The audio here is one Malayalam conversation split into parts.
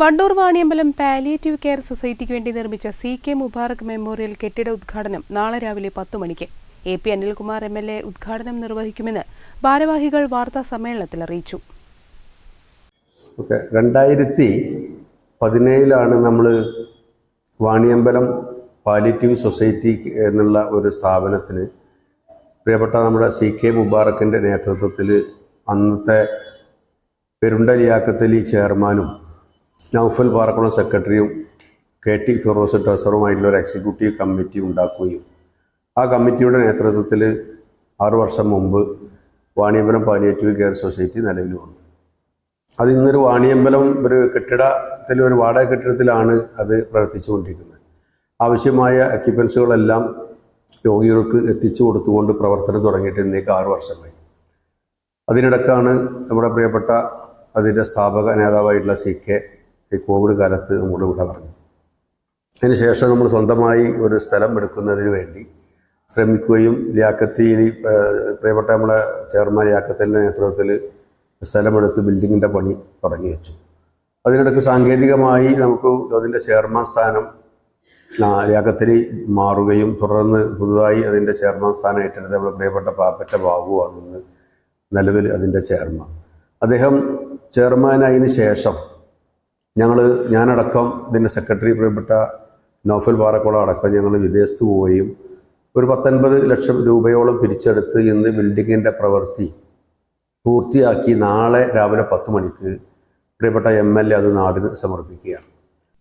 Wandoor Vaniyambalam palliative care സൊസൈറ്റിക്ക് വേണ്ടി നിർമ്മിച്ച സി കെ മുബാറക് മെമ്മോറിയൽ കെട്ടിട ഉദ്ഘാടനം നാളെ രാവിലെ പത്തു മണിക്ക്. A P Anilkumar M L A ഉദ്ഘാടനം നിർവഹിക്കുമെന്ന് ഭാരവാഹികൾ വാർത്താ സമ്മേളനത്തിൽ അറിയിച്ചു. രണ്ടായിരത്തി പതിനേഴിലാണ് നമ്മൾ വാണിയമ്പലം പാലിയേറ്റീവ് സൊസൈറ്റി എന്നുള്ള ഒരു സ്ഥാപനത്തിന് പ്രിയപ്പെട്ട നമ്മുടെ സി കെ മുബാറക്കിന്റെ നേതൃത്വത്തിൽ അന്നത്തെ പെരുണ്ടലിയാക്കത്തലി ചെയർമാനും നൗഫൽ പാറക്കുളം സെക്രട്ടറിയും കെ ടി ഫിറോസ് ട്രഷറുമായിട്ടുള്ള ഒരു എക്സിക്യൂട്ടീവ് കമ്മിറ്റി ഉണ്ടാക്കുകയും ആ കമ്മിറ്റിയുടെ നേതൃത്വത്തിൽ ആറു വർഷം മുമ്പ് വാണിയമ്പലം പാലിയേറ്റീവ് കെയർ സൊസൈറ്റി നിലവിൽ വന്നു. അത് ഇന്നൊരു വാണിയമ്പലം ഒരു കെട്ടിടത്തിൽ ഒരു വാടക കെട്ടിടത്തിലാണ് അത് പ്രവർത്തിച്ചുകൊണ്ടിരിക്കുന്നത്. ആവശ്യമായ എക്യുപ്മെൻസുകളെല്ലാം രോഗികൾക്ക് എത്തിച്ചു കൊടുത്തുകൊണ്ട് പ്രവർത്തനം തുടങ്ങിയിട്ട് ഇന്നേക്ക് ആറു വർഷമായി. അതിനിടക്കാണ് നമ്മുടെ പ്രിയപ്പെട്ട അതിന്റെ സ്ഥാപക നേതാവായിട്ടുള്ള സി കെ ഈ കോവിഡ് കാലത്ത് നമ്മുടെ വിട പറഞ്ഞു. അതിനുശേഷം നമ്മൾ സ്വന്തമായി ഒരു സ്ഥലം എടുക്കുന്നതിന് വേണ്ടി ശ്രമിക്കുകയും ലിയാക്കത്തിയിൽ പ്രിയപ്പെട്ട നമ്മുടെ ചെയർമാൻ ലിയാക്കത്തിന്റെ നേതൃത്വത്തിൽ സ്ഥലമെടുത്ത് ബിൽഡിങ്ങിന്റെ പണി തുടങ്ങി വെച്ചു. അതിനിടയ്ക്ക് സാങ്കേതികമായി നമുക്ക് അതിന്റെ ചെയർമാൻ സ്ഥാനം ലിയാക്കത്തിരി മാറുകയും തുടർന്ന് പുതുതായി അതിന്റെ ചെയർമാൻ സ്ഥാനം ഏറ്റെടുത്ത നമ്മുടെ പ്രിയപ്പെട്ട പാപ്പറ്റ ബാബുവാണെന്ന് നിലവിൽ അതിന്റെ ചെയർമാൻ. അദ്ദേഹം ചെയർമാനായതിനു ശേഷം ഞങ്ങൾ ഞാനടക്കം ഇതിന്റെ സെക്രട്ടറി പ്രിയപ്പെട്ട നോഫൽ പാറക്കുളം അടക്കം ഞങ്ങൾ വിദേശത്ത് പോവുകയും ഒരു പത്തൊൻപത് ലക്ഷം രൂപയോളം പിരിച്ചെടുത്ത് ഇന്ന് ബിൽഡിങ്ങിന്റെ പ്രവൃത്തി പൂർത്തിയാക്കി നാളെ രാവിലെ പത്ത് മണിക്ക് പ്രിയപ്പെട്ട എം എൽ എ അത് നാടിന് സമർപ്പിക്കുകയാണ്.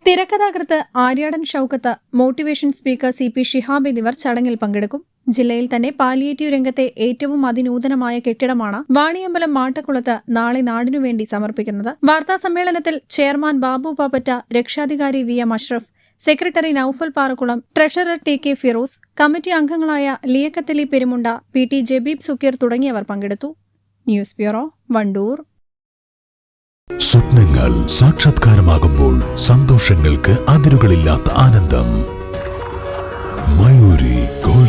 തിരക്കഥാകൃത്ത് Aryadan Shoukath motivation speaker C P Shihab എന്നിവർ ചടങ്ങിൽ പങ്കെടുക്കും. ജില്ലയിൽ തന്നെ പാലിയേറ്റീവ് രംഗത്തെ ഏറ്റവും അതിനൂതനമായ കെട്ടിടമാണ് വാണിയമ്പലം മാട്ടക്കുളത്ത് നാളെ നാടിനുവേണ്ടി സമർപ്പിക്കുന്നത്. വാർത്താ സമ്മേളനത്തിൽ ചെയർമാൻ ബാബു പാപ്പറ്റ രക്ഷാധികാരി V M Ashraf secretary Noufal Parakkulam treasurer T K Firoz committee അംഗങ്ങളായ ലിയക്കത്തലി പെരുമുണ്ട പി ടി ജബീബ് സുക്കീർ തുടങ്ങിയവർ പങ്കെടുത്തു. News bureau Wandoor. സ്വപ്നങ്ങൾ സാക്ഷാത്കാരമാകുമ്പോൾ സന്തോഷങ്ങൾക്ക് അതിരുകളില്ലാത്ത ആനന്ദം. Mayoori diamonds